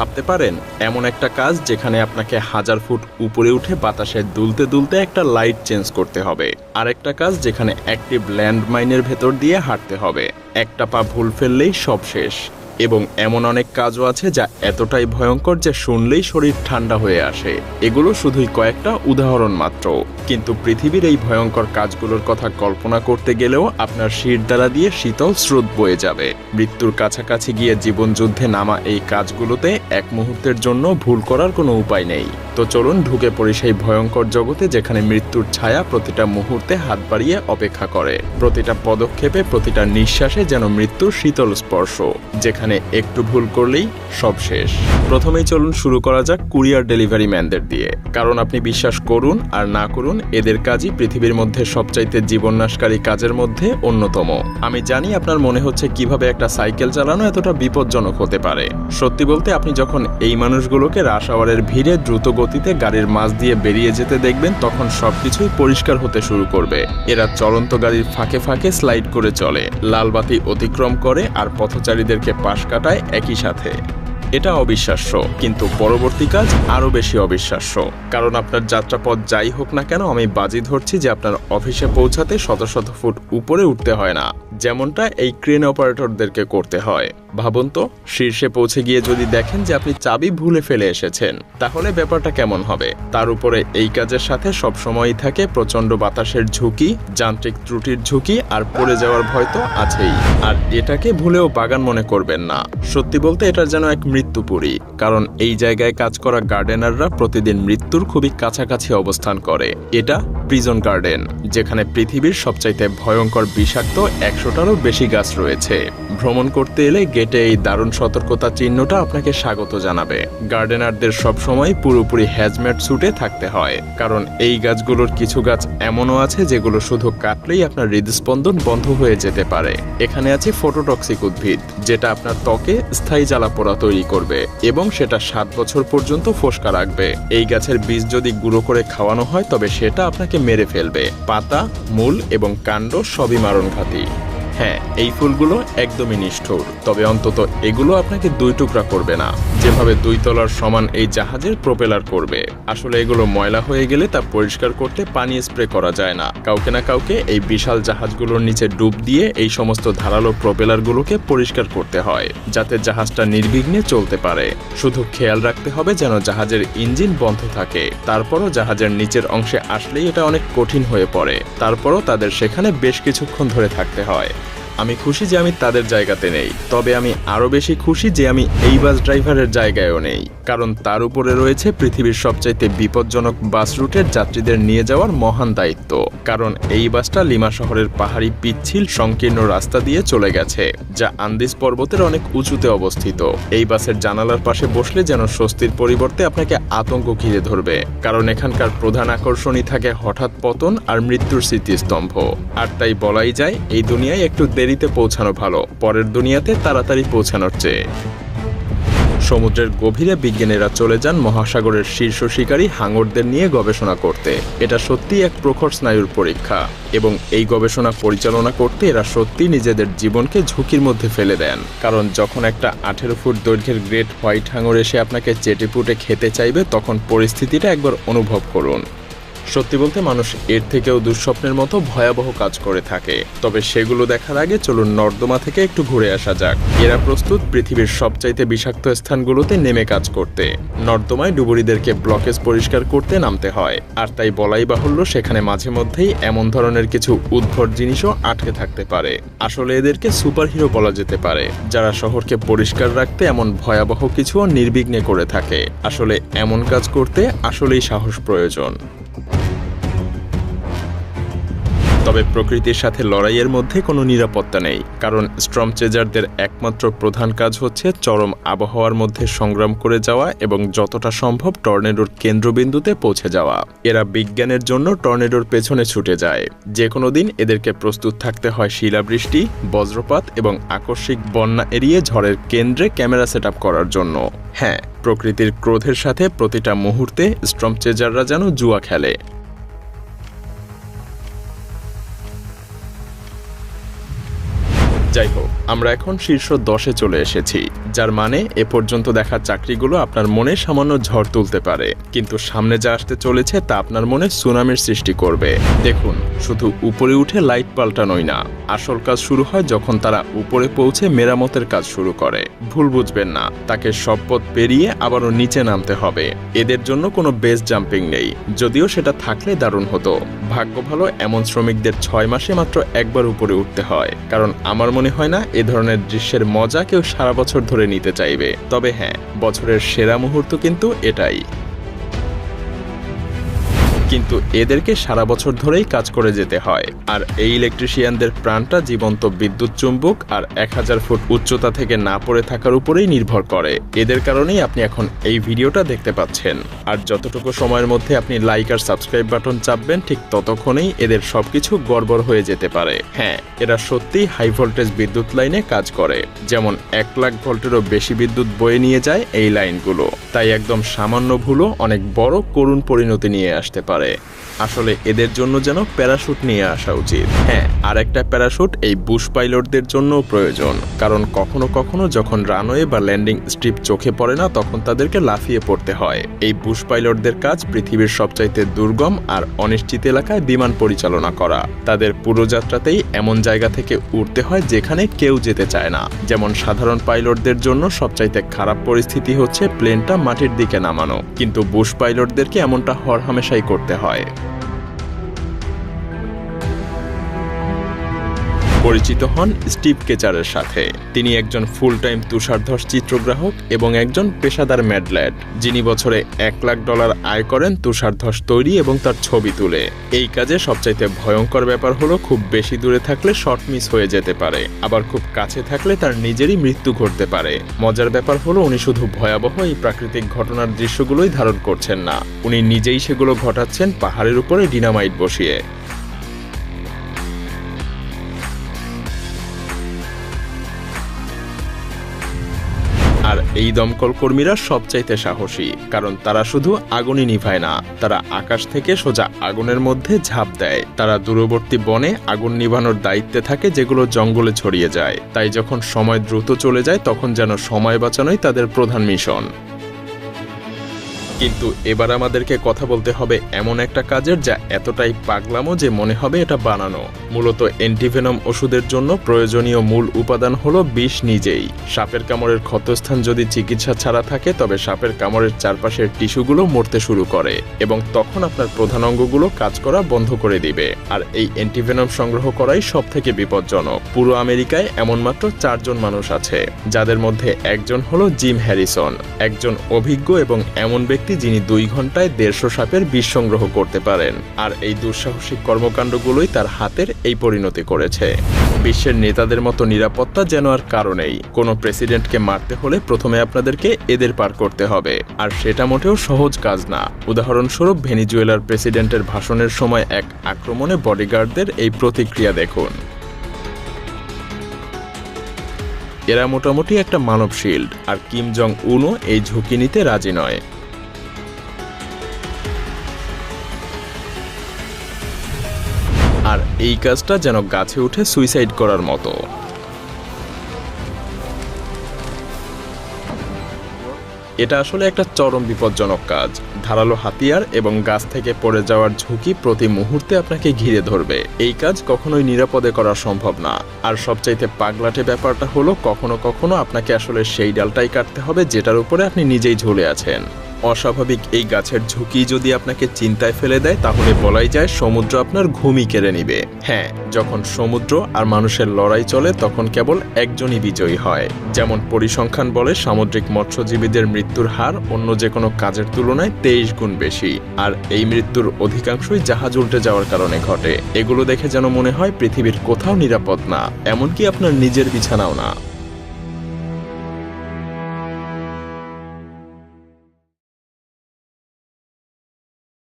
ভাবতে পারেন? এমন একটা কাজ যেখানে আপনাকে হাজার ফুট উপরে উঠে বাতাসে দুলতে দুলতে একটা লাইট চেঞ্জ করতে হবে। আরেকটা কাজ যেখানে অ্যাক্টিভ ল্যান্ডমাইনের ভেতর দিয়ে হাঁটতে হবে। একটা পা ভুল ফেললেই সব শেষ। এবং এমন অনেক কাজও আছে যা এতটাই ভয়ঙ্কর যে শুনলেই শরীর ঠান্ডা হয়ে আসে। এগুলো শুধুই কয়েকটা উদাহরণ মাত্র। কিন্তু পৃথিবীর এই ভয়ঙ্কর কাজগুলোর কথা কল্পনা করতে গেলেও আপনার শির দ্বারা দিয়ে শীতল স্রোত বয়ে যাবে। মৃত্যুর কাছাকাছি গিয়ে জীবনযুদ্ধে নামা এই কাজগুলোতে এক মুহূর্তের জন্য ভুল করার কোনো উপায় নেই। তো চলুন ঢুকে পড়ি সেই ভয়ঙ্কর জগতে যেখানে মৃত্যুর ছায়া প্রতিটা মুহূর্তে হাত বাড়িয়ে অপেক্ষা করে। প্রতিটা পদক্ষেপে, প্রতিটা নিঃশ্বাসে যেন মৃত্যুর শীতল স্পর্শ। যেখানে একটু ভুল করলেই সব শেষ। প্রথমেই চলুন শুরু করা যাক কুরিয়ার ডেলিভারি ম্যানদের দিয়ে। কারণ আপনি বিশ্বাস করুন আর না করুন, এদের কাজই পৃথিবীর মধ্যে সবচাইতে জীবননাশকারী কাজের মধ্যে অন্যতম। আমি জানি আপনার মনে হচ্ছে কীভাবে একটা সাইকেল চালানো এতটা বিপজ্জনক হতে পারে। সত্যি বলতে আপনি যখন এই মানুষগুলোকে রাশ আওয়ারের ভিড়ে দ্রুত গতিতে গাড়ির মাঝ দিয়ে বেরিয়ে যেতে দেখবেন, তখন সবকিছুই পরিষ্কার হতে শুরু করবে। এরা চলন্ত গাড়ির ফাঁকে ফাঁকে স্লাইড করে চলে, লালবাতি অতিক্রম করে আর পথচারীদেরকে পাশ কাটায় একই সাথে। এটা অবিশ্বাস্য, কিন্তু পরবর্তী কাজ আরও বেশি অবিশ্বাস্য। কারণ আপনার যাত্রাপথ যাই হোক না কেন, আমি বাজি ধরছি যে আপনার অফিসে পৌঁছাতে শত শত ফুট উপরে উঠতে হয় না। যেমনটা এই ক্রেন অপারেটরদেরকে করতে হয়। ভাবুন তো, শীর্ষে পৌঁছে গিয়ে যদি দেখেন যে আপনি চাবি ভুলে ফেলে এসেছেন, তাহলে ব্যাপারটা কেমন হবে? তার উপরে এই কাজের সাথে সবসময়ই থাকে প্রচণ্ড বাতাসের ঝুঁকি, যান্ত্রিক ত্রুটির ঝুঁকি আর পড়ে যাওয়ার ভয় তো আছেই। আর এটাকে ভুলেও বাগান মনে করবেন না। সত্যি বলতে এটার যেন এক মৃত্যুপুরী, কারণ এই জায়গায় কাজ করা গার্ডেনাররা প্রতিদিন মৃত্যুর খুবই কাছাকাছি অবস্থান করে। এটা প্রিজন গার্ডেন, যেখানে পৃথিবীর সবচাইতে ভয়ঙ্কর বিষাক্ত একশোটারও বেশি গাছ রয়েছে। ভ্রমণ করতে এলে গেটে এই দারুণ সতর্কতা চিহ্নটা আপনাকে স্বাগত জানাবে। গার্ডেনারদের সবসময় পুরোপুরি হ্যাজমেট স্যুটে থাকতে হয়, কারণ এই গাছগুলোর কিছু গাছ এমনও আছে যেগুলো শুধু কাটলেই আপনার হৃদস্পন্দন বন্ধ হয়ে যেতে পারে। এখানে আছে ফটোটক্সিক উদ্ভিদ, যেটা আপনার ত্বকে স্থায়ী জ্বালাপোড়া তৈরি করবে এবং সেটা সাত বছর পর্যন্ত ফোসকা রাখবে। এই গাছের বীজ যদি গুঁড়ো করে খাওয়ানো হয়, তবে সেটা আপনাকে মেরে ফেলবে। পাতা মূল এবং কাণ্ড সবই মারণঘাতী। হ্যাঁ এই ফুলগুলো একদমই নিষ্ঠুর। তবে অন্তত এগুলো আপনাকে দুই টুকরা করবে না। যেভাবে দুই তলার সমান এই জাহাজের প্রোপেলার করবে। আসলে এগুলো ময়লা হয়ে গেলে তা পরিষ্কার করতে পানি স্প্রে করা যায় না। কাউকে না কাউকে এই বিশাল জাহাজগুলোর নিচে ডুব দিয়ে এই সমস্ত ধারালো প্রোপেলারগুলোকে পরিষ্কার করতে হয়, যাতে জাহাজটা নির্বিঘ্নে চলতে পারে। শুধু খেয়াল রাখতে হবে যেন জাহাজের ইঞ্জিন বন্ধ থাকে। তারপরও জাহাজের নিচের অংশে আসলেই এটা অনেক কঠিন হয়ে পড়ে। তারপরও তাদের সেখানে বেশ কিছুক্ষণ ধরে থাকতে হয়। আমি খুশি যে আমি তাদের জায়গাতে নেই। তবে আমি আরও বেশি খুশি যে আমি এই বাস ড্রাইভারের জায়গায়ও নেই। কারণ তার উপরে রয়েছে পৃথিবীর সবচাইতে বিপজ্জনক বাস রুটের যাত্রীদের নিয়ে যাওয়ার মহান দায়িত্ব। কারণ এই বাসটা লিমা শহরের পাহাড়ি, পিচ্ছিল, সংকীর্ণ রাস্তা দিয়ে চলে গেছে, যা আন্দিস পর্বতের অনেক উঁচুতে অবস্থিত। এই বাসের জানালার পাশে বসলে যেন স্বস্তির পরিবর্তে আপনাকে আতঙ্ক ঘিরে ধরবে। কারণ এখানকার প্রধান আকর্ষণই থাকে হঠাৎ পতন আর মৃত্যুর স্মৃতিস্তম্ভ। আর তাই বলাই যায়, এই দুনিয়ায় একটু দেরিতে পৌঁছানো ভালো। পরের দুনিয়াতে তাড়াতাড়ি পৌঁছানোর চেয়ে। সমুদ্রের গভীরে বিজ্ঞানীরা চলে যান মহাসাগরের শীর্ষ শিকারী হাঙরদের নিয়ে গবেষণা করতে। এটা সত্যি এক প্রখর স্নায়ুর পরীক্ষা। এবং এই গবেষণা পরিচালনা করতে এরা সত্যি নিজেদের জীবনকে ঝুঁকির মধ্যে ফেলে দেন। কারণ যখন একটা আঠেরো ফুট দৈর্ঘ্যের গ্রেট হোয়াইট হাঙর এসে আপনাকে চেটেপুটে খেতে চাইবে, তখন পরিস্থিতিটা একবার অনুভব করুন। সত্যি বলতে মানুষ এর থেকেও দুঃস্বপ্নের মতো ভয়াবহ কাজ করে থাকে। তবে সেগুলো দেখার আগে চলুন নর্দমা থেকে একটু ঘুরে আসা যাক। এরা প্রস্তুত পৃথিবীর সবচাইতে বিষাক্ত স্থানগুলোতে নেমে কাজ করতে। নর্দমায় ডুবুরিদেরকে ব্লকেজ পরিষ্কার করতে নামতে হয়, আর তাই বলাই বাহুল্য সেখানে মাঝে মধ্যেই এমন ধরনের কিছু উদ্ভট জিনিসও আটকে থাকতে পারে। আসলে এদেরকে সুপারহিরো বলা যেতে পারে, যারা শহরকে পরিষ্কার রাখতে এমন ভয়াবহ কিছুও নির্বিঘ্নে করে থাকে। আসলে এমন কাজ করতে আসলেই সাহস প্রয়োজন। তবে প্রকৃতির সাথে লড়াইয়ের মধ্যে কোনো নিরাপত্তা নেই। কারণ স্ট্রম চেজারদের একমাত্র প্রধান কাজ হচ্ছে চরম আবহাওয়ার মধ্যে সংগ্রাম করে যাওয়া এবং যতটা সম্ভব টর্নেডোর কেন্দ্রবিন্দুতে পৌঁছে যাওয়া। এরা বিজ্ঞানের জন্য টর্নেডোর পেছনে ছুটে যায়। যে কোনো দিন এদেরকে প্রস্তুত থাকতে হয় শিলাবৃষ্টি, বজ্রপাত এবং আকস্মিক বন্যা এড়িয়ে ঝড়ের কেন্দ্রে ক্যামেরা সেট করার জন্য। হ্যাঁ প্রকৃতির ক্রোধের সাথে প্রতিটা মুহূর্তে স্ট্রম চেজাররা যেন জুয়া খেলে। যাই হোক। আমরা এখন শীর্ষ দশে চলে এসেছি, যার মানে এ পর্যন্ত দেখা চাকরিগুলো আপনার মনে সামান্য ঝড় তুলতে পারে। কিন্তু সামনে যা আসতে চলেছে তা আপনার মনে সুনামির সৃষ্টি করবে। দেখুন, শুধু উপরে উঠে লাইট পাল্টানোই না। আসল কাজ শুরু হয় যখন তারা উপরে পৌঁছে মেরামতের কাজ শুরু করে। ভুল বুঝবেন না, তাকে সব পথ পেরিয়ে আবারও নিচে নামতে হবে। এদের জন্য কোনো বেস জাম্পিং নেই। যদিও সেটা থাকলে দারুণ হতো। ভাগ্য ভালো, এমন শ্রমিকদের ছয় মাসে মাত্র একবার উপরে উঠতে হয়। কারণ আমার মনে হয় না এ ধরনের দৃশ্যের মজা কেউ সারা বছর ধরে নিতে চাইবে। তবে হ্যাঁ বছরের সেরা মুহূর্ত কিন্তু এটাই। কিন্তু এদেরকে সারা বছর ধরেই কাজ করে যেতে হয়। আর এই ইলেকট্রিশিয়ানদের প্রাণটা জীবন্ত বিদ্যুৎ চুম্বক আর এক হাজার ফুট উচ্চতা থেকে না পড়ে থাকার উপরেই নির্ভর করে। এদের কারণেই আপনি এখন এই ভিডিওটা দেখতে পাচ্ছেন। আর যতটুকু সময়ের মধ্যে আপনি লাইক আর সাবস্ক্রাইব বাটন চাপবেন, ঠিক ততক্ষণেই এদের সবকিছু গড়বড় হয়ে যেতে পারে। হ্যাঁ এরা সত্যিই হাই ভোল্টেজ বিদ্যুৎ লাইনে কাজ করে। যেমন এক লাখ ভোল্টেরও বেশি বিদ্যুৎ বয়ে নিয়ে যায় এই লাইনগুলো। তাই একদম সামান্য ভুলও অনেক বড় করুণ পরিণতি নিয়ে আসতে পারে। আসলে এদের জন্য যেন প্যারাশুট নিয়ে আসা উচিত। হ্যাঁ আর একটা প্যারাশুট এই বুশ পাইলটদের জন্য প্রয়োজন। কারণ কখনো কখনো যখন রানওয়ে বা ল্যান্ডিং স্ট্রিপ চোখে পড়ে না, তখন তাদেরকে লাফিয়ে পড়তে হয়। এই বুশ পাইলটদের কাজ পৃথিবীর সবচাইতে দুর্গম আর অনিশ্চিত এলাকায় বিমান পরিচালনা করা। তাদের পুরো যাত্রাতেই এমন জায়গা থেকে উঠতে হয় যেখানে কেউ যেতে চায় না। যেমন সাধারণ পাইলটদের জন্য সবচাইতে খারাপ পরিস্থিতি হচ্ছে প্লেনটা মাটির দিকে নামানো। কিন্তু বুশ পাইলটদেরকে এমনটা হরহামেশাই করতে হয়। পরিচিত হন স্টিভ কেচারের সাথে। তিনি একজন ফুল টাইম তুষারধস চিত্রগ্রাহক এবং একজন পেশাদার ম্যাডল্যাড যিনি বছরে এক লাখ ডলার আয় করেন তুষারধস তৈরি এবং তার ছবি তুলে। এই কাজে সবচাইতে ভয়ঙ্কর ব্যাপার হলো খুব বেশি দূরে থাকলে শর্ট মিস হয়ে যেতে পারে, আবার খুব কাছে থাকলে তার নিজেরই মৃত্যু ঘটতে পারে। মজার ব্যাপার হলো উনি শুধু ভয়াবহ এই প্রাকৃতিক ঘটনার দৃশ্যগুলোই ধারণ করছেন না, উনি নিজেই সেগুলো ঘটাচ্ছেন পাহাড়ের উপরে ডিনামাইট বসিয়ে। এই দমকল কর্মীরা সবচাইতে সাহসী, কারণ তারা শুধু আগুনই নিভায় না, তারা আকাশ থেকে সোজা আগুনের মধ্যে ঝাঁপ দেয়। তারা দূরবর্তী বনে আগুন নিভানোর দায়িত্বে থাকে যেগুলো জঙ্গলে ছড়িয়ে যায়। তাই যখন সময় দ্রুত চলে যায়, তখন যেন সময় বাঁচানোই তাদের প্রধান মিশন। কিন্তু এবার আমাদেরকে কথা বলতে হবে এমন একটা কাজের যা এতটাই পাগলামো যে মনে হবে এটা বানানো। মূলত অ্যান্টিভেনম ওষুধের জন্য প্রয়োজনীয় মূল উপাদান হল বিষ নিজেই। সাপের কামড়ের ক্ষতস্থান যদি চিকিৎসা ছাড়া থাকে, তবে সাপের কামড়ের চারপাশের টিস্যুগুলো মরতে শুরু করে এবং তখন আপনার প্রধান অঙ্গগুলো কাজ করা বন্ধ করে দিবে। আর এই অ্যান্টিভেনম সংগ্রহ করাই সব থেকে বিপজ্জনক। পুরো আমেরিকায় এমন মাত্র চারজন মানুষ আছে, যাদের মধ্যে একজন হলো জিম হ্যারিসন। একজন অভিজ্ঞ এবং এমন ব্যক্তি যিনি দুই ঘন্টায় দেড়শো সাপের বিষ সংগ্রহ করতে পারেন। আর এই দুঃসাহসিক কর্মকাণ্ডগুলোই তার হাতের এই পরিণতি করেছে। বিশ্বের নেতাদের মতো নিরাপত্তা যেন আর কারণেই কোনো প্রেসিডেন্টকে মারতে হলে প্রথমে আপনাদেরকে এদের পার করতে হবে। আর সেটা মোটেও সহজ কাজ না। উদাহরণস্বরূপ ভেনিজুয়েলার প্রেসিডেন্টের ভাষণের সময় এক আক্রমণে বডিগার্ডদের এই প্রতিক্রিয়া দেখুন। এরা মোটামুটি একটা মানব শিল্ড আর কিম জং উনও এই ঝুঁকি নিতে রাজি নয়। এই কাজটা যেন গাছে উঠে সুইসাইড করার মতো। এটা আসলে একটা চরম বিপজ্জনক কাজ। ধারালো হাতিয়ার এবং গাছ থেকে পড়ে যাওয়ার ঝুঁকি প্রতি মুহূর্তে আপনাকে ঘিরে ধরবে। এই কাজ কখনোই নিরাপদে করা সম্ভব না। আর সবচাইতে পাগলাটে ব্যাপারটা হলো, কখনো কখনো আপনাকে আসলে সেই ডালটাই কাটতে হবে যেটার উপরে আপনি নিজেই ঝুলে আছেন। অস্বাভাবিক এই গাছের ঝুঁকি যদি আপনাকে চিন্তায় ফেলে দেয়, তাহলে বলাই যায় সমুদ্র আপনার ঘুমই কেড়ে নিবে। হ্যাঁ যখন সমুদ্র আর মানুষের লড়াই চলে, তখন কেবল একজনই বিজয়ী হয়। যেমন পরিসংখ্যান বলে, সামুদ্রিক মৎস্যজীবীদের মৃত্যুর হার অন্য যে কোনো কাজের তুলনায় তেইশ গুণ বেশি। আর এই মৃত্যুর অধিকাংশই জাহাজ উল্টে যাওয়ার কারণে ঘটে। এগুলো দেখে যেন মনে হয় পৃথিবীর কোথাও নিরাপদ না। এমনকি আপনার নিজের বিছানাও না।